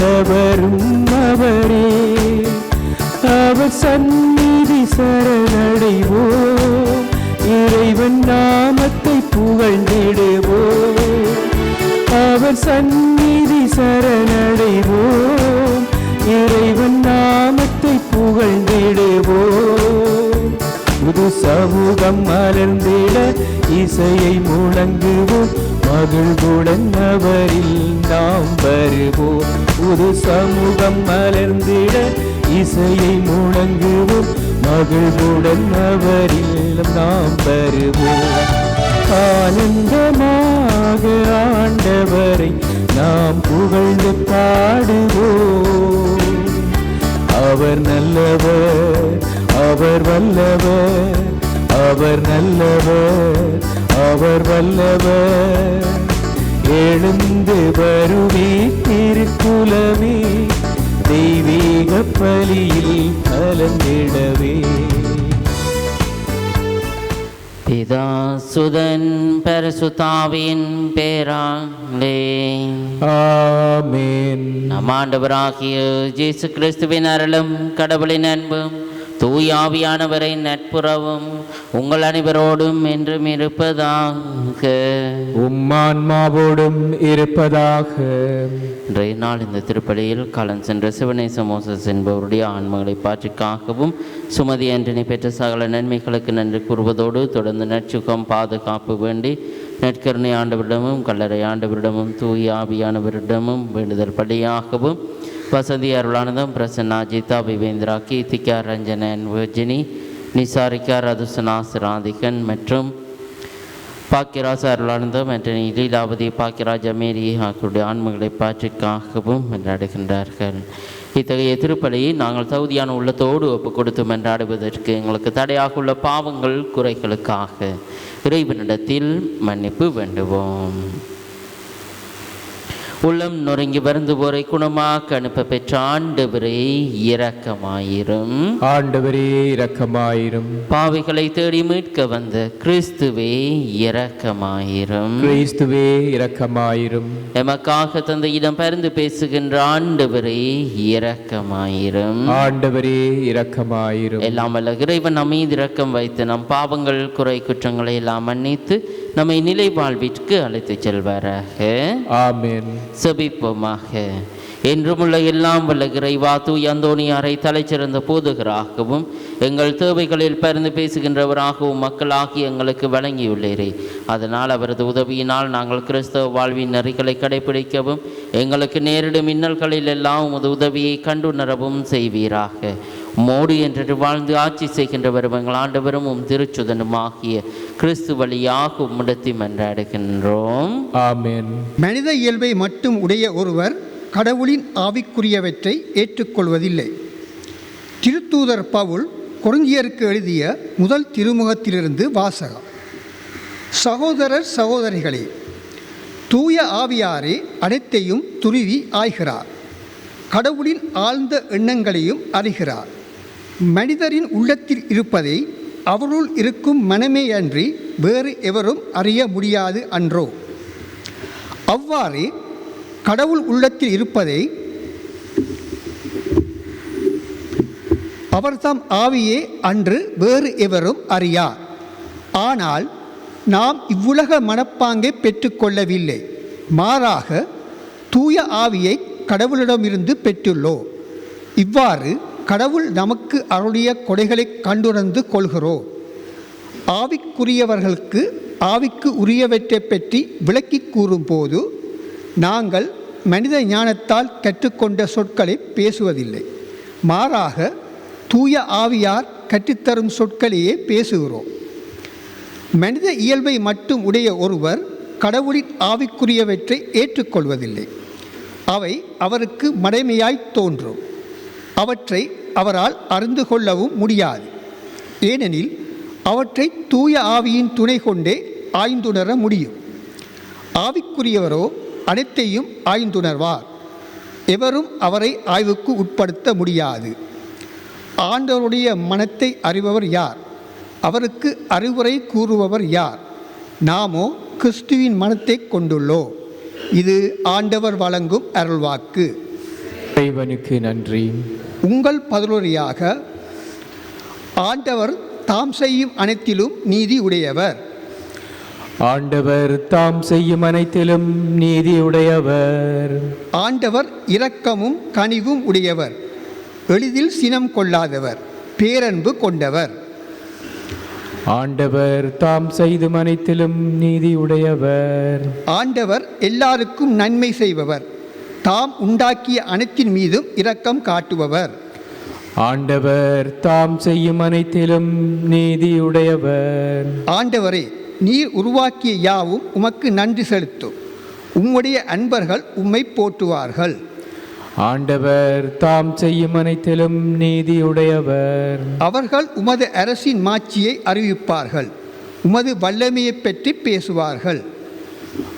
படைத்தவரும் அவரே அவர் சந்நிதி சரணடைவோம். இறைவன் நாமத்தை புகழ்ந்திடுவோம். அவர் சந்நிதி சரணடைவோம். இறைவன் நாமத்தை புகழ்ந்திடுவோம். புது சமூகம் மலர்ந்திட இசையை முழங்குவோம். மகிழ்வுடன் அவரில் நாம் வருவோம். புது சமூகம் மலர்ந்திட இசையை முழங்குவோம். மகிழ்வுடன் அவரிலும் நாம் வருவோம் ஆனந்தமாக ஆண்டவரை நாம் புகழ்ந்து பாடுவோம். அவர் நல்லவர் அவர் வல்லவர் அவர் நல்லவர் அவர் வல்லவர். எழுந்து வருவே திருக்குலமே தெய்வீக பலியில் கலந்திடவே. பிதா சுதன் பரிசுத்தாவின் பேராங்களே ஆமென். நம் ஆண்டவராகிய இயேசு கிறிஸ்துவின் அருளும் கடவுளின் அன்பும் தூயாவியானவரின் நட்புறவும் உங்கள் அனைவரோடும் என்றும் இருப்பதாக. உம்மான்மாவோடும் இருப்பதாக. இன்றைய நாள் இந்த திருப்பலியில் காலம் சென்ற சிவனேச மோசஸ் என்பவருடைய ஆன்மகளை பாற்றுக்காகவும் சுமதி அன்றினை பெற்ற சகல நன்மைகளுக்கு நன்றி கூறுவதோடு தொடர்ந்து நற்சுகம் பாதுகாப்பு வேண்டி நற்கருணை ஆண்டவரிடமும் கல்லறை ஆண்டவரிடமும் தூய ஆவியானவரிடமும் வேண்டுதல் படியாகவும் வசதி அருளானந்தம் பிரசன்னா ஜிதா பிபேந்திரா கீர்த்திகா ரஞ்சனன் விர்ஜினி நிசாரிகா ரதுசனா சிராதிகன் மற்றும் பாக்கியராஜ அருளானந்தம் என்ற லீலாவதி பாக்கியராஜ் அமேரி ஆகியோருடைய ஆன்மகளை பாற்றிக்காகவும் மன்றாடுகின்றார்கள் இத்தகைய திருப்பலியை நாங்கள் தகுதியான உள்ளத்தோடு ஒப்பு கொடுத்து மன்றாடுவதற்கு எங்களுக்கு தடையாக உள்ள பாவங்கள் குறைகளுக்காக இறைவனிடத்தில் மன்னிப்பு வேண்டுவோம். உள்ளம் நொறுங்கி வருந்துவோரை குணமாக்க அனுப்ப பெற்ற ஆண்டவரே இரக்கமாயிரும். ஆண்டவரே இரக்கமாயிரும். பாவிகளை தேடி மீட்க வந்த கிறிஸ்துவே இரக்கமாயிரும். கிறிஸ்துவே இரக்கமாயிரும். எமக்காக தந்த இடம் பரிந்து பேசுகின்ற ஆண்டவரே இரக்கமாயிரும். ஆண்டவரே இரக்கமாயிரும். எல்லாம் வல்ல இறைவன் நம்மீது இரக்கம் வைத்து நம் பாவங்கள் குறை குற்றங்களை எல்லாம் மன்னித்து நம்மை நிலை வாழ்விற்கு அழைத்துச் செல்வாராக. ஆமென். செபிப்போமாக. என்றுமுள்ள எல்லாம் வல்ல இறைவா தூய் அந்தோணியாரை தலைச்சிறந்த போதுகராகவும் எங்கள் தேவைகளில் பரிந்து பேசுகின்றவராகவும் மக்களாகி எங்களுக்கு வழங்கியுள்ளீரே. அதனால் அவரது உதவியினால் நாங்கள் கிறிஸ்தவ வாழ்வின் நெறிகளை கடைபிடிக்கவும் எங்களுக்கு நேரிடும் இன்னல்களில் எல்லாம் உமது உதவியை கண்டுணரவும் செய்வீராக. மோடு என்று வாழ்ந்து ஆட்சி செய்கின்றவரும் எங்கள் ஆண்டவரும் உம் திருச்சுதனும் ஆகிய கிறிஸ்து வழியாக உம்மிடத்தை மன்றாடுகின்றோம் ஆமென். மனித இயல்பை மட்டும் உடைய ஒருவர் கடவுளின் ஆவிக்குரியவற்றை ஏற்றுக்கொள்வதில்லை. திருத்தூதர் பவுல் கொரிந்தியருக்கு எழுதிய முதல் திருமுகத்திலிருந்து வாசகம். சகோதரர் சகோதரிகளே தூய ஆவியாரே அனைத்தையும் துருவி ஆய்கிறார். கடவுளின் ஆழ்ந்த எண்ணங்களையும் அறிகிறார். மனிதரின் உள்ளத்தில் இருப்பதை அவருள் இருக்கும் மனமே அன்றி வேறு எவரும் அறிய முடியாது அன்றோ. அவ்வாறு கடவுள் உள்ளத்தில் இருப்பதை அவர்தம் ஆவியே அன்று வேறு எவரும் அறியார். ஆனால் நாம் இவ்வுலக மனப்பாங்கை பெற்றுக்கொள்ளவில்லை மாறாக தூய ஆவியை கடவுளிடமிருந்து பெற்றுள்ளோம். இவ்வாறு கடவுள் நமக்கு அருளிய கொடைகளை கண்டுணர்ந்து கொள்கிறோம் ஆவிக்குரியவர்களுக்கு ஆவிக்கு உரியவற்றை பற்றி விளக்கி கூறும்போது நாங்கள் மனித ஞானத்தால் கற்றுக்கொண்ட சொற்களை பேசுவதில்லை. மாறாக தூய ஆவியார் கற்றுத்தரும் சொற்களையே பேசுகிறோம். மனித இயல்பை மட்டும் உடைய ஒருவர் கடவுளின் ஆவிக்குரியவற்றை ஏற்றுக்கொள்வதில்லை. அவை அவருக்கு மடைமையாய் தோன்றும். அவற்றை அவரால் அறிந்து கொள்ளவும் முடியாது. ஏனெனில் அவற்றை தூய ஆவியின் துணை கொண்டே ஆய்ந்துணர முடியும். ஆவிக்குரியவரோ அனைத்தையும் ஆய்ந்துணர்வார். எவரும் அவரை ஆய்வுக்கு உட்படுத்த முடியாது. ஆண்டவருடைய மனத்தை அறிபவர் யார்? அவருக்கு அறிவுரை கூறுபவர் யார்? நாமோ கிறிஸ்துவின் மனத்தை கொண்டுள்ளோ இது ஆண்டவர் வழங்கும் அருள்வாக்கு. இறைவனுக்கு நன்றி. உங்கள் பதிலொரியாக ஆண்டவர் தாம் செய்யும் அனைத்திலும் நீதி உடையவர். ஆண்டவர் தாம் செய்யும் அனைத்திலும் நீதியுடையவர் ஆண்டவர் இரக்கமும் கனிவும் உடையவர். எளிதில் சினம் கொள்ளாதவர் பேரன்பு கொண்டவர். ஆண்டவர் தாம் செய்தும் அனைத்திலும் நீதியுடையவர் ஆண்டவர் எல்லாருக்கும் நன்மை செய்பவர். தாம் உண்டாக்கிய அனைத்தின் மீதும் இரக்கம் காட்டுபவர். ஆண்டவர் தாம் செய்யும் அனைத்திலும் நீதியுடையவர். ஆண்டவரே நீர் உருவாக்கிய யாவும் உமக்கு நன்றி செலுத்தும். உம்முடைய அன்பர்கள் உம்மை போற்றுவார்கள். ஆண்டவர் தாம் செய்யும் அனைத்திலும் நீதியுடையவர். அவர்கள் உமது அரசின் மாட்சியை அறிவிப்பார்கள். உமது வல்லமையைப் பற்றி பேசுவார்கள்.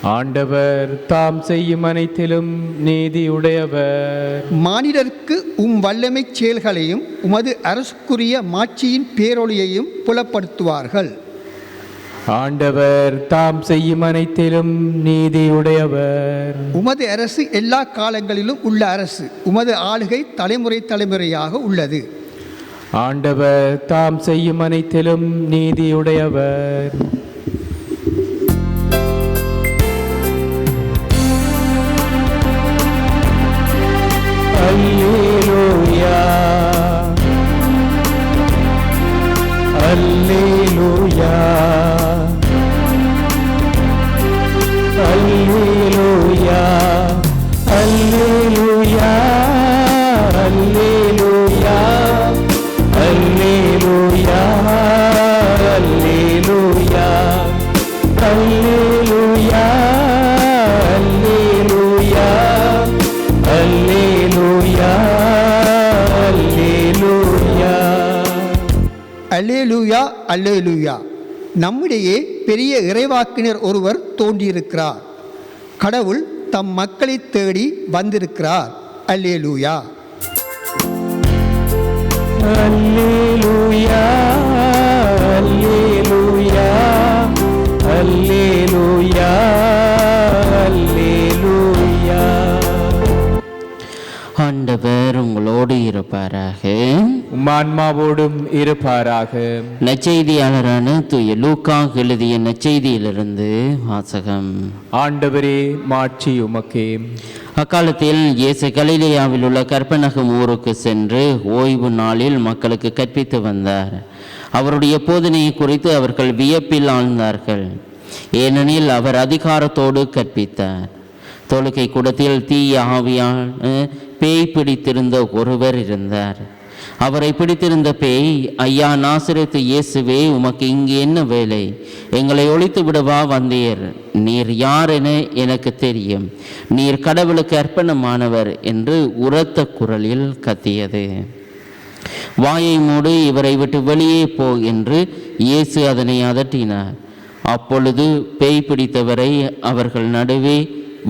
ஆண்டவர் தாம் செய்யும் அனைத்திலும் நீதியுடையவர். மானிடருக்கு உம் வல்லமைச் செயல்களையும் உமது அரசுக்குரிய மாட்சியின் பேரொளியையும் புலப்படுத்துவார்கள். ஆண்டவர் தாம் செய்யும் அனைத்திலும் நீதியுடையவர். உமது அரசு எல்லா காலங்களிலும் உள்ள அரசு உமது ஆளுகை தலைமுறை தலைமுறையாக உள்ளது. ஆண்டவர் தாம் செய்யும் அனைத்திலும் நீதியுடையவர். அல்லேலூயா அல்லேலூயா. நம்மிடையே பெரிய இறைவாக்கினர் ஒருவர் தோன்றியிருக்கிறார். கடவுள் தம் மக்களை தேடி வந்திருக்கிறார். அல்லேலூயா. அல்லேலூயா அல்லேலூயா. அல்லேலூயா அல்லேலூயா. ஆண்டவர் உங்களோடு இருப்பாராக. உம் ஆன்மாவோடும் இருப்பாராக. நற்செய்தியாளரான தூய லூக்கா எழுதிய நற்செய்தியிலிருந்து வாசகம். ஆண்டவரே மாட்சி உமக்கே. அக்காலத்தில் இயேசு கலிலேயாவில் உள்ள கற்பனகம் ஊருக்கு சென்று ஓய்வு நாளில் மக்களுக்கு கற்பித்து வந்தார். அவருடைய போதனையை குறித்து அவர்கள் வியப்பில் ஆழ்ந்தார்கள். ஏனெனில் அவர் அதிகாரத்தோடு கற்பித்தார். தொழுகை கூடத்தில் தீய ஆவியான பேய் பிடித்திருந்த ஒருவர் இருந்தார். அவரை பிடித்திருந்த பேய் ஐயா நாசிரத்து இயேசுவே உமக்கு இங்கு என்ன வேலை? எங்களை ஒழித்து விடவா வந்தீர்? நீர் யார் என எனக்கு தெரியும். நீர் கடவுளுக்கு அர்ப்பணமானவர் என்று உரத்த குரலில் கத்தியது. வாயை மூடு இவரை விட்டு வெளியே போ என்று இயேசு அதனை அதட்டினார். அப்பொழுது பேய் பிடித்தவரை அவர்கள் நடுவே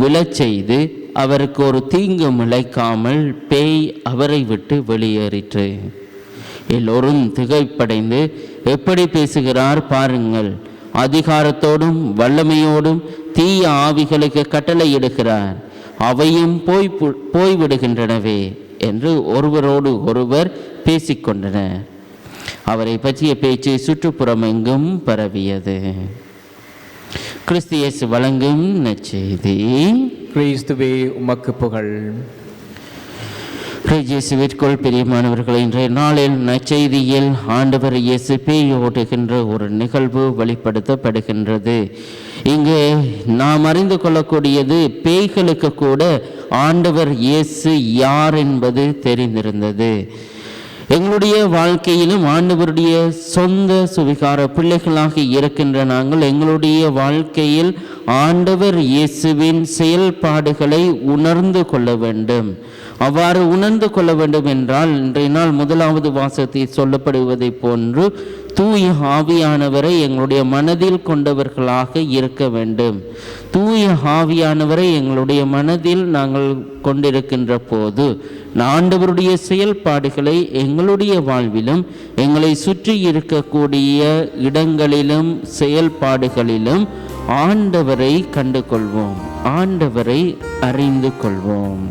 விழச் செய்து அவருக்கு ஒரு தீங்கும் இழைக்காமல் பேய் அவரை விட்டு வெளியேறிற்று. எல்லோரும் திகைப்படைந்து எப்படி பேசுகிறார் பாருங்கள். அதிகாரத்தோடும் வல்லமையோடும் தீய ஆவிகளுக்கு கட்டளையிடுகிறார். அவையும் போய் பு- போய்விடுகின்றனவே என்று ஒருவரோடு ஒருவர் பேசிக்கொண்டனர். அவரை பற்றிய பேச்சு சுற்றுப்புறம் எங்கும் பரவியது கிறிஸ்தியஸ் வழங்கும் நச்செய்தி கிறிஸ்துவே உமக்கு புகழ். இயேசுவிற்குள் பிரியமானவர்கள் இன்றைய நாளில் நச்செய்தியில் ஆண்டவர் இயேசு பேய் ஓட்டுகின்ற ஒரு நிகழ்வு வெளிப்படுத்தப்படுகின்றது. இங்கு நாம் அறிந்து கொள்ளக்கூடியது பேய்களுக்கு கூட ஆண்டவர் இயேசு யார் என்பது தெரிந்திருந்தது. எங்களுடைய வாழ்க்கையிலும் ஆண்டவருடைய சொந்த சுவிகார பிள்ளைகளாக இருக்கின்ற நாங்கள் எங்களுடைய வாழ்க்கையில் ஆண்டவர் இயேசுவின் செயல்பாடுகளை உணர்ந்து கொள்ள வேண்டும். அவ்வாறு உணர்ந்து கொள்ள வேண்டும் என்றால் இன்றைய நாள் முதலாவது வாசத்தில் சொல்லப்படுவதைப் போன்று தூய ஆவியானவரை எங்களுடைய மனதில் கொண்டவர்களாக இருக்க வேண்டும். தூய ஆவியானவரை எங்களுடைய மனதில் நாங்கள் கொண்டிருக்கின்ற போது ஆண்டவருடைய செயல்பாடுகளை எங்களுடைய வாழ்விலும் எங்களை சுற்றி இருக்கக்கூடிய இடங்களிலும் செயல்பாடுகளிலும் ஆண்டவரை கண்டு கொள்வோம் ஆண்டவரை அறிந்து கொள்வோம்.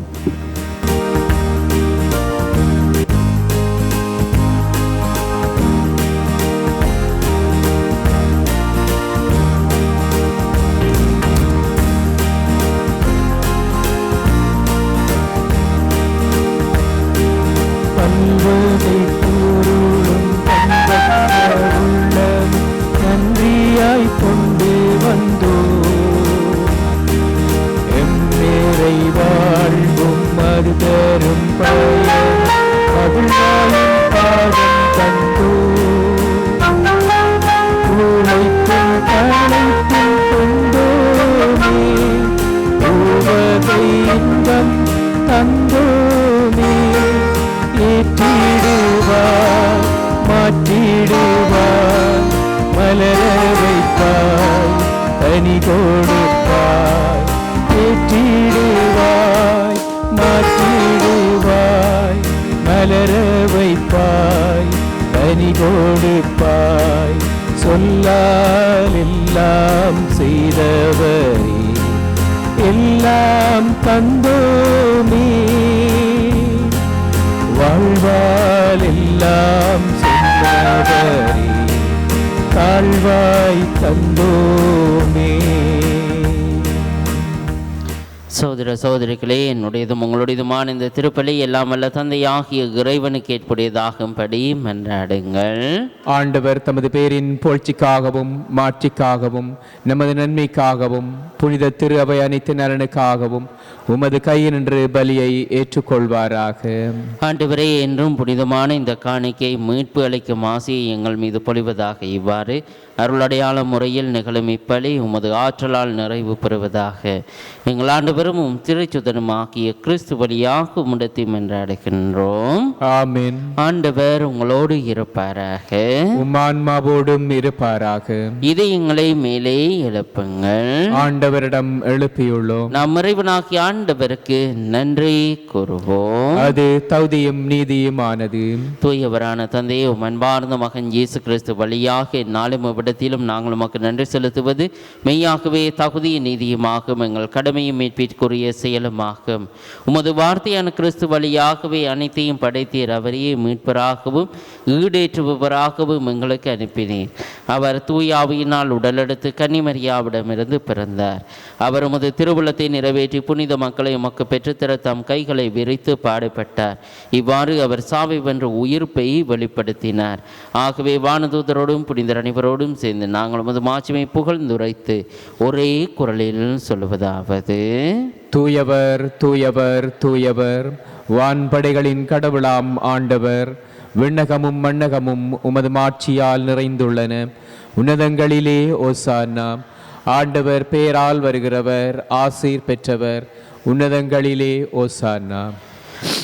தந்தோமே. ஏற்றிடுவார் மாற்றிடுவார் மலர வைப்பார் தனி கொடுப்பாய் சொல்லால் எல்லாம் செய்தவரே. எல்லாம் தந்தோமே. வாழ்வால் எல்லாம் சொன்னவரே தாழ்வாய் தந்தோ சகோதர சகோதரிகளே என்னுடையதும் உங்களுடையதுமான இந்த திருப்பலி எல்லாம் வல்ல தந்தையாகிய இறைவனுக்கு ஏற்புடையதாகும்படி மன்றாடுங்கள். ஆண்டவர் தமது பேரின் புகழ்ச்சிக்காகவும் மாட்சிக்காகவும் நமது நன்மைக்காகவும் புனித திரு அவை அனைத்து நலனுக்காகவும் உமது கையினின்று பலியை ஏற்றுக்கொள்வாராக. ஆண்டவரே என்றும் புனிதமான இந்த காணிக்கை மீட்பு அளிக்கும் ஆசையை எங்கள் மீது பொழிவதாக இவ்வாறு அருளடையாள முறையில் நிகழும் இப்பலி உமது ஆற்றலால் நிறைவு பெறுவதாக. எங்கள் ஆண்டவரும் உம் திருச்சுதனும் ஆகிய கிறிஸ்து வழியாக உம்மிடத்தை மன்றாடுகின்றோம் ஆமென். ஆண்டவர் உங்களோடு இருப்பாராக. உம் ஆன்மாவோடும் இருப்பாராக. இதயங்களை மேலே எழுப்புங்கள். ஆண்டவரிடம் எழுப்பியுள்ளோம். நாம் இறைவனாகிய ஆண்டவருக்கு நன்றி கூறுவோம். அது தகுதியும் நீதியுமானது. தூயவரான தந்தையே அன்பார்ந்த மகன் இயேசு கிறிஸ்து வழியாக நாளும் இவ்விடத்திலும் நாங்கள் உமக்கு நன்றி செலுத்துவது. மெய்யாகவே தகுதியும் நீதியுமாகும். எங்கள் கடமையும் மீட்பிற்குரிய செயலுமாகும். உமது வார்த்தையான கிறிஸ்து வழியாகவே அனைத்தையும் படைத்தீர். அவரையே மீட்பராகவும் ஈடேற்றுபவராகவும் எங்களுக்கு அனுப்பினீர். அவர் தூயாவியினால் உடலெடுத்து கன்னிமரியாவிடமிருந்து பிறந்தார். அவர் உமது திருவுளத்தை நிறைவேற்றி புனித மக்களை உமக்கு பெற்றுத்தர தம் கைகளை விரித்து பாடுபட்டார். இவ்வாறு அவர் சாவை வென்ற உயிர்ப்பை வெளிப்படுத்தினார். ஆகவே வானதூதரோடும் புனிதர் அனைவரோடும் சேர்ந்து நாங்கள் உமது மாட்சிமை புகழ்ந்துரைத்து ஒரே குரலில் சொல்லுவதாவது. தூயவர் தூயவர் தூயவர் வான்படைகளின் கடவுளாம் ஆண்டவர் விண்ணகமும் மண்ணகமும் உமது மாட்சியால் நிறைந்துள்ளன. உன்னதங்களிலே ஓசானா ஆண்டவர் பேரால் வருகிறவர் ஆசீர் பெற்றவர் உன்னதங்களிலே ஓசானா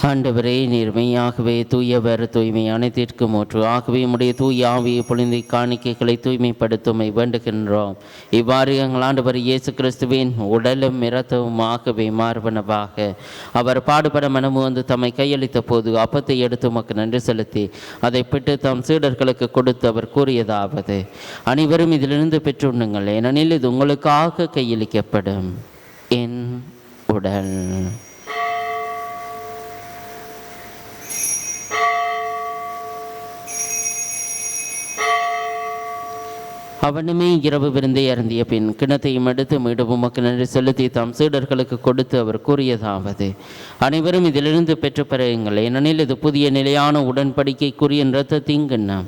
ஆண்டவரே நீர்மையாகவே தூயவர் தூய்மை அனைத்திற்கும் ஊற்று. ஆகவே உடைய தூய ஆவியை பொழிந்து காணிக்கைகளை தூய்மைப்படுத்துமை வேண்டுகின்றோம். இவ்வாறு எங்கள் ஆண்டவர் இயேசு கிறிஸ்துவின் உடலும் இரத்தவுமாகவே மாறுபனவாக. அவர் பாடுபட மனமு வந்து தம்மை கையளித்த போது அப்பத்தை எடுத்து மக்கு நன்றி செலுத்தி அதை பிட்டு தம் சீடர்களுக்கு கொடுத்து அவர் கூறியதாவது அனைவரும் இதிலிருந்து பெற்றுண்ணுங்கள். ஏனெனில் இது உங்களுக்காக கையளிக்கப்படும். என் உடல். அவனுமே இரவு விருந்தை அருந்திய பின் கிணத்தையும் எடுத்து மீண்டும் உமக்கு நன்றி செலுத்தி தாம் சீடர்களுக்கு கொடுத்து அவர் கூறியதாவது அனைவரும் இதிலிருந்து பெற்று பெறுங்கள் ஏனெனில் இது புதிய நிலையான உடன்படிக்கைக்குரிய இரத்தத்தின் கிண்ணம்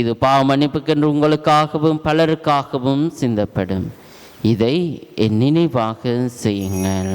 இது பாவ மன்னிப்புக்கென்று உங்களுக்காகவும் பலருக்காகவும் சிந்தப்படும். இதை என் நினைவாக செய்யுங்கள்.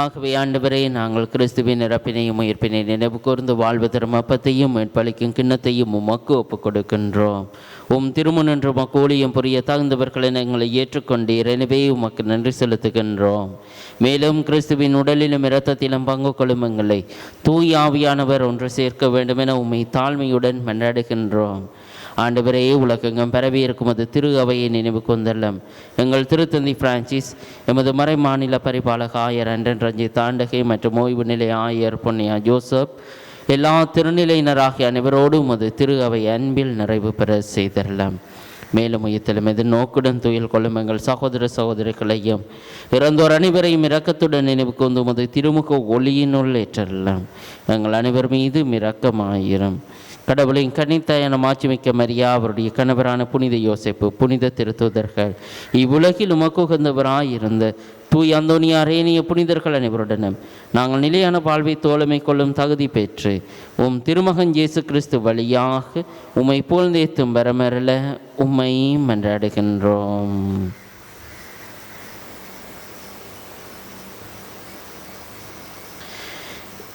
ஆகவே ஆண்டவரே நாங்கள் கிறிஸ்துவின் இறப்பினையும் உயிர்ப்பினை நினைவு கூர்ந்து வாழ்வு தரும் அப்பத்தையும் மீட்பளிக்கும் கிண்ணத்தையும் உமக்கு ஒப்புக் கொடுக்கின்றோம் உம் திருமுனன்று உமக்கு ஊழியம் புரிய தகுந்தவர்களை எங்களை ஏற்றுக்கொண்டீர். எனவே உமக்கு நன்றி செலுத்துகின்றோம். மேலும் கிறிஸ்துவின் உடலிலும் இரத்தத்திலும் பங்கு கொள்ளும் எங்களை தூய் ஆவியானவர் ஒன்று சேர்க்க வேண்டும் என உம்மை தாழ்மையுடன் மன்றாடுகின்றோம். ஆண்டவரே உலகெங்கும் பரவி இருக்கும் அது திரு அவையை நினைவு கொந்தள்ளம். எங்கள் திருத்தந்தி பிரான்சிஸ் எமது மறை மாநில பரிபாலக ஆயர் அண்டன் ரஞ்சித் தாண்டகை மற்றும் ஓய்வு நிலை ஆயர் பொன்னியா ஜோசப் எல்லா திருநிலையினராகிய அனைவரோடும் உமது திரு அவை அன்பில் நிறைவு பெற செய்தரலாம். மேலும் உயர்த்தலும் எது நோக்குடன் துயில் கொள்ளும் எங்கள் சகோதர சகோதரிகளையும் இறந்தோர் அனைவரையும் இரக்கத்துடன் நினைவு கொண்டு உமது திருமுக ஒளியினுள் ஏற்றலாம் எங்கள் அனைவர் மீது இரக்கமாயிரும். கடவுளின் கன்னித்தாயான மாட்சிமிக்க மரியா அவருடைய கணவரான புனித யோசிப்பு புனித திருத்தூதர்கள். இவ்வுலகில் உமக்குகந்தவராயிருந்த தூய் அந்தோனியா ரேனிய புனிதர்கள் அனைவருடனும் நாங்கள் நிலையான வாழ்வை தோழமை கொள்ளும் தகுதி பெற்று உம் திருமகன் இயேசு கிறிஸ்து வழியாக உம்மை புகழ்ந்தேத்தும் வரமரல உம்மை மன்றாடுகின்றோம்.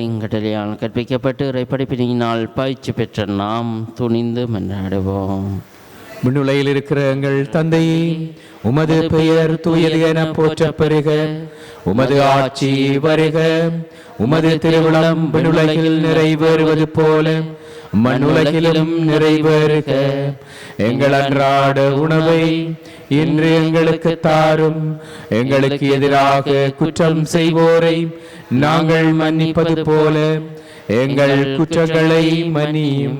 மீட்பரிங்கடலையால் கற்பிக்கப்பட்டு இறைப்படைப்பினால் பயிற்சி பெற்ற நாம் துணிந்து மன்றாடுவோம். விண்ணுலகில் இருக்கிற எங்கள் தந்தையே உமது பெயர் தூயது என போற்றப் பெறுக உமது ஆட்சி வருக. உமது திருவிழம் விண்ணுலகில் நிறைவேறுவது போல. மண்ணுலகிலும் நிறைவேறுக எங்கள் அன்றாட உணவை இன்று எங்களுக்கு தாரும். எங்களுக்கு எதிராக குற்றம் செய்வோரை நாங்கள் மன்னிப்பது போல. எங்கள் குற்றங்களை மன்னியும்.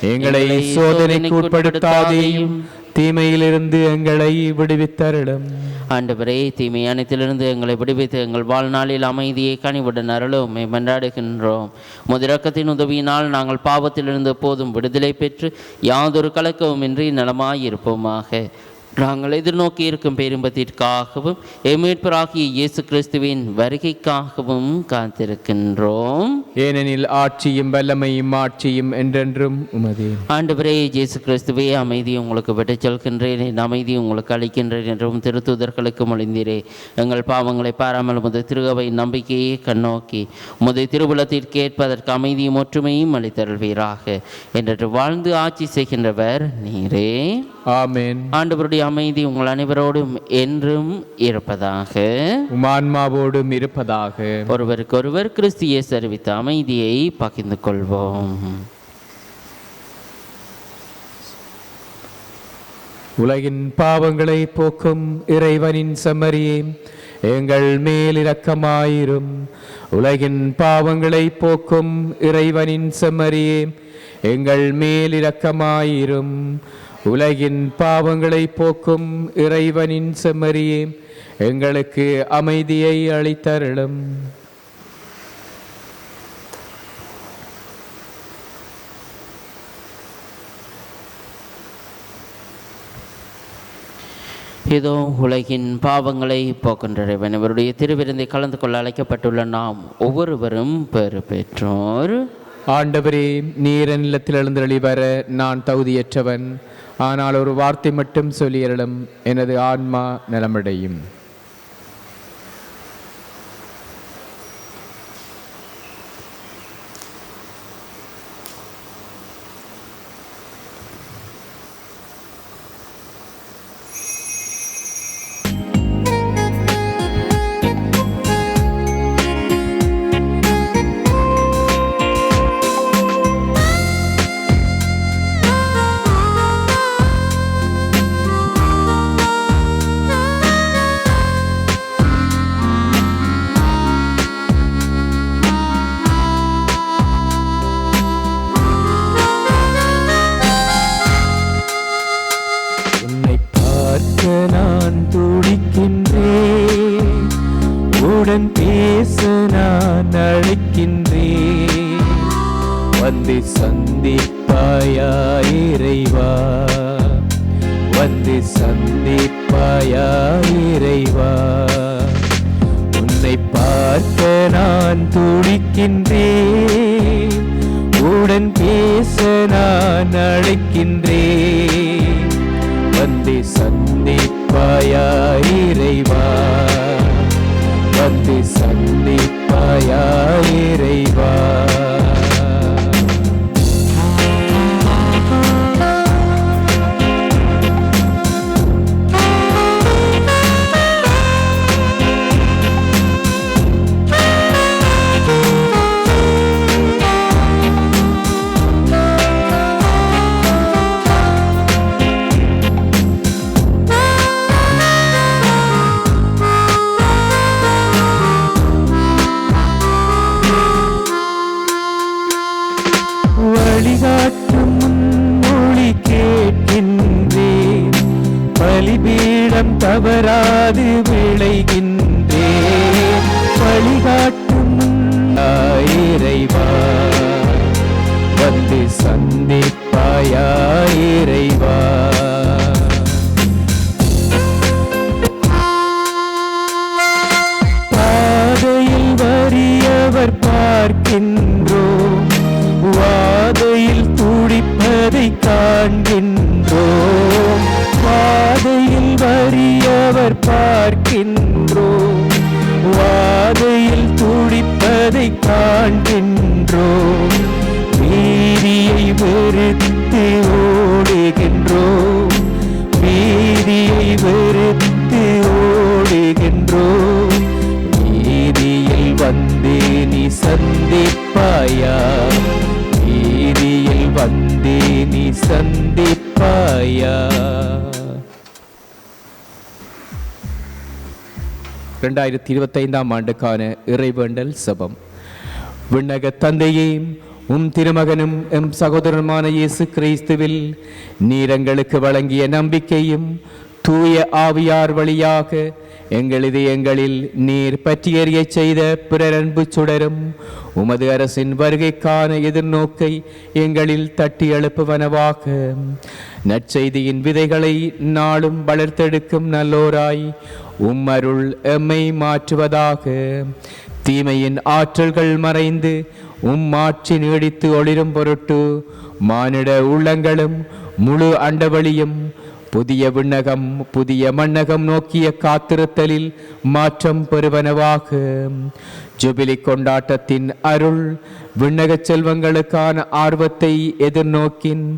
எங்களை சோதனைக்கு உட்படுத்தாதேயும். தீமையிலிருந்து எங்களை விடுவித்தருளும். ஆண்டவரே தீமை அனைத்திலிருந்து எங்களை விடுவித்து எங்கள் வாழ்நாளில் அமைதியை கனிவுடன் அருளும். மென்றாடுகின்றோம் மன்றாடுகின்றோம். முதிரக்கத்தின் உதவியினால் நாங்கள் பாவத்திலிருந்து போதும் விடுதலை பெற்று யாதொரு கலக்கவுமின்றி நலமாயிருப்போமாக. நாங்கள் எதிர்நோக்கி இருக்கும் பேரின்பத்திற்காகவும் எமீட்பராகிய இயேசு கிறிஸ்துவின் வருகைக்காகவும் காத்திருக்கின்றோம். ஏனெனில் ஆட்சியும் வல்லமையும் ஆட்சியும் என்றென்றும் உமதே. ஆண்டவரே இயேசு கிறிஸ்துவே அமைதி உங்களுக்கு விட்டுச் செல்கின்றேன் என் அமைதி உங்களுக்கு அளிக்கின்றேன் என்றும் திருத்தூதர்களுக்கு மொழிந்தீரே. எங்கள் பாவங்களை பாராமல் உமது திருகவை நம்பிக்கையை கண்ணோக்கி உமது திருவுலத்தில் கேட்பதற்கு அமைதியும் ஒற்றுமையும் அளித்தருள்வீராக. என்று வாழ்ந்து ஆட்சி செய்கின்றவர் நீரே. ஆமென். ஆண்டவருடைய அமைதி உங்கள் அனைவரோடும் என்றும் இருப்பதாக. உமான்மாவோடும் இருப்பதாக. ஒருவருக்கொருவர் கிறிஸ்து இயேசு அறிவித்த அமைதியை பகிர்ந்து கொள்வோம். உலகின் பாவங்களை போக்கும் இறைவனின் செம்மறியே எங்கள் மேல் இரக்கமாயிரும். உலகின் பாவங்களை போக்கும் இறைவனின் செம்மறியே எங்கள் மேல் இரக்கமாயிரும். உலகின் பாவங்களை போக்கும் இறைவனின் செம்மறியே எங்களுக்கு அமைதியை அளித்தருளும். இதோ உலகின் பாவங்களை போக்கின்ற இறைவன். இவருடைய திருவிருந்தை கலந்து கொள்ள அழைக்கப்பட்டுள்ள நாம் ஒவ்வொருவரும் பெறு பெற்றோர். ஆண்டவரே நீர் நிலத்தில் எழுந்தருளி வர நான் தகுதியற்றவன். ஆனால் ஒரு வார்த்தை மட்டும் சொல்லியறலும் எனது ஆன்மா நலமடையும். be காண்கின்றோம் வாதையில் துடிப்பதை காண்கின்றோம் வாதையில் வறியவர் பார்க்கின்றோம் வாதையில் துடிப்பதை காண்கின்றோம் வீதியை வெறுத்து ரெண்டாயிரத்தி இருபத்தைந்தாம் ஆண்டுக்கான இறைவேண்டல் சபம். விண்ணக தந்தையே உம் திருமகனும் எம் சகோதரனுமான இயேசு கிறிஸ்துவில் நீரங்களுக்கு வழங்கிய நம்பிக்கையும் தூய ஆவியார் வழியாக எங்கள் இதயங்களில் நீர் பற்றியறிய செய்த பிறரன்பு சுடரும் உமது அரசின் வருகைக்கான எதிர்நோக்கை எங்களில் தட்டி எழுப்புவனவாக. நற்செய்தியின் விதைகளை நாளும் வளர்த்தெடுக்கும் நல்லோராய் உம் அருள் எம்மை மாற்றுவதாக. தீமையின் ஆற்றல்கள் மறைந்து உம்மாட்சி நீடித்து ஒளிரும் பொருட்டு மானிட உள்ளங்களும் முழு அண்டவழியும் புதிய விண்ணகம் புதிய மண்ணகம் நோக்கிய காத்திருத்தலில் மாற்றம் பெறுவனவாக. ஜூபிலி கொண்டாட்டத்தின் அருள் விண்ணகச் செல்வங்களுக்கான ஆர்வத்தை எதிர்நோக்கின்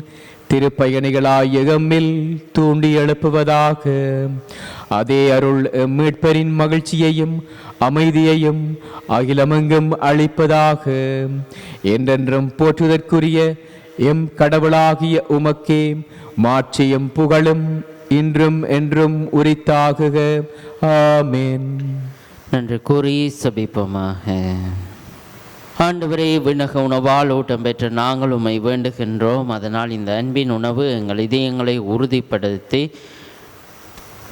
திருப்பயணிகளாய் எகம்மில் தூண்டி எழுப்புவதாக. அதே அருள் எம் மீட்பரின் மகிழ்ச்சியையும் அமைதியையும் அகிலமெங்கும் அளிப்பதாக. என்றென்றும் போற்றுதற்குரிய எம் கடவுளாகிய உமக்கே மாட்சியும் புகழும் இன்றும் என்றும் உரித்தாகுக. ஆமேன். என்று கூறி சபிப்போமாக ஆண்டவரே விண்ணக உணவால் ஊட்டம் பெற்ற நாங்கள் உம்மை வேண்டுகின்றோம். அதனால் இந்த அன்பின் உணவு எங்கள் இதயங்களை உறுதிப்படுத்தி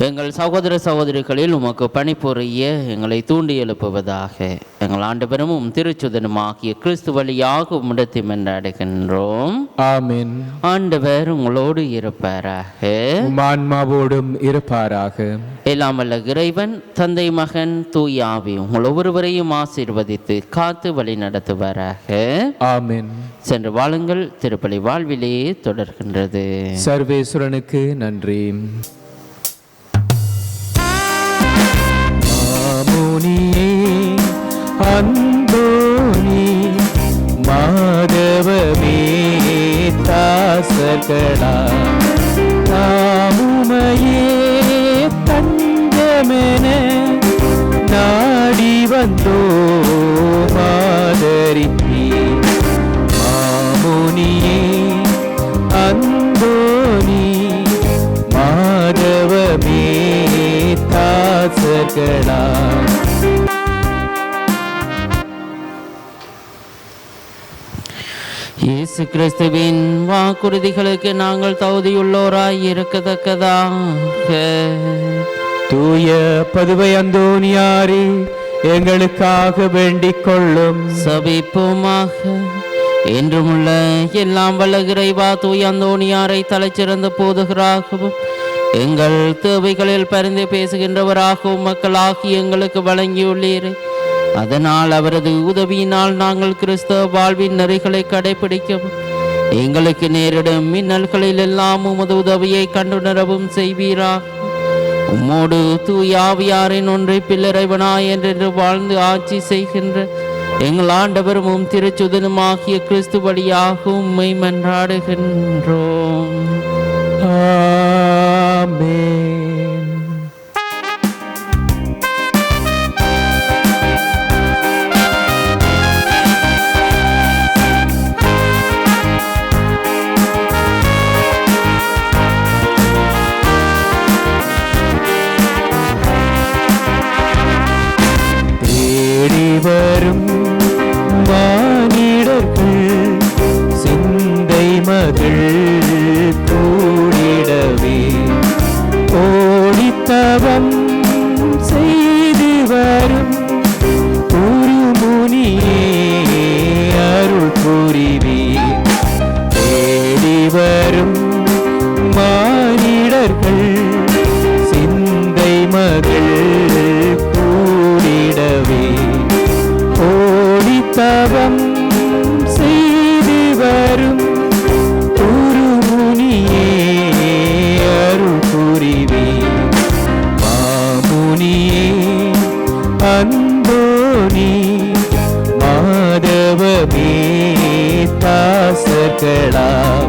எங்கள் சகோதர சகோதரிகளில் உமக்கு பணிபுரிய எங்களை தூண்டி எழுப்புவதாக. எங்கள் ஆண்டவரும் உம் திருச்சுதனும் ஆகிய கிறிஸ்து வழியாக உம்மிடத்தை மன்றாடுகின்றோம். ஆமென். ஆண்டவர் உங்களோடு இருப்பாராக. ஆன்மாவோடும் இருப்பாராக. எல்லாம் வல்ல இறைவன் தந்தை மகன் தூய் ஆவி உங்கள் ஒவ்வொருவரையும் ஆசீர்வதித்து காத்து வழி நடத்துவாராக. ஆமென். சென்று வாழுங்கள் திருப்பலி வாழ்விலே தொடர்கின்றது. சர்வேஸ்வரனுக்கு நன்றி. அன்போனி மாதவமே தாசர்களா தாமுமையே தஞ்சமென நாடி வந்தோ மாதரித்தீ மாமுனியே அந்தோனி மாதவமே தாசர்களா. இயேசு கிறிஸ்துவின் வாக்குறுதிகளுக்கு நாங்கள் தகுதியுள்ளோராய் இருக்கத்தக்கதாக. தூய பதுவை அந்தோனியாரே எங்களுக்காக வேண்டிக் கொள்ளும் சபிப்போமாக. என்றுமுள்ள எல்லாம் வல்ல இறைவா தூய் அந்தோணியாரை தலைச்சிறந்த போதுகராகவும் எங்கள் தேவைகளில் பரிந்து பேசுகின்றவராகவும் மக்களாகி எங்களுக்கு வழங்கியுள்ளீரே. அதனால் அவரது உதவியினால் நாங்கள் கிறிஸ்தவ வாழ்வின் நெறிகளை கடைபிடிக்கவும் எங்களுக்கு நேரிடும் மின்னல்களில் எல்லாம் உமது உதவியை கண்டுணரவும் செய்வீரா. உம்மோடு தூயாவியாரின் ஒன்றை பிள்ளரைவனாய் என்றென்று வாழ்ந்து ஆட்சி செய்கின்ற எங்கள் ஆண்டவரும் திருச்சுதனும் ஆகிய கிறிஸ்து வழியாக உம்மை மன்றாடுகின்றோம். queda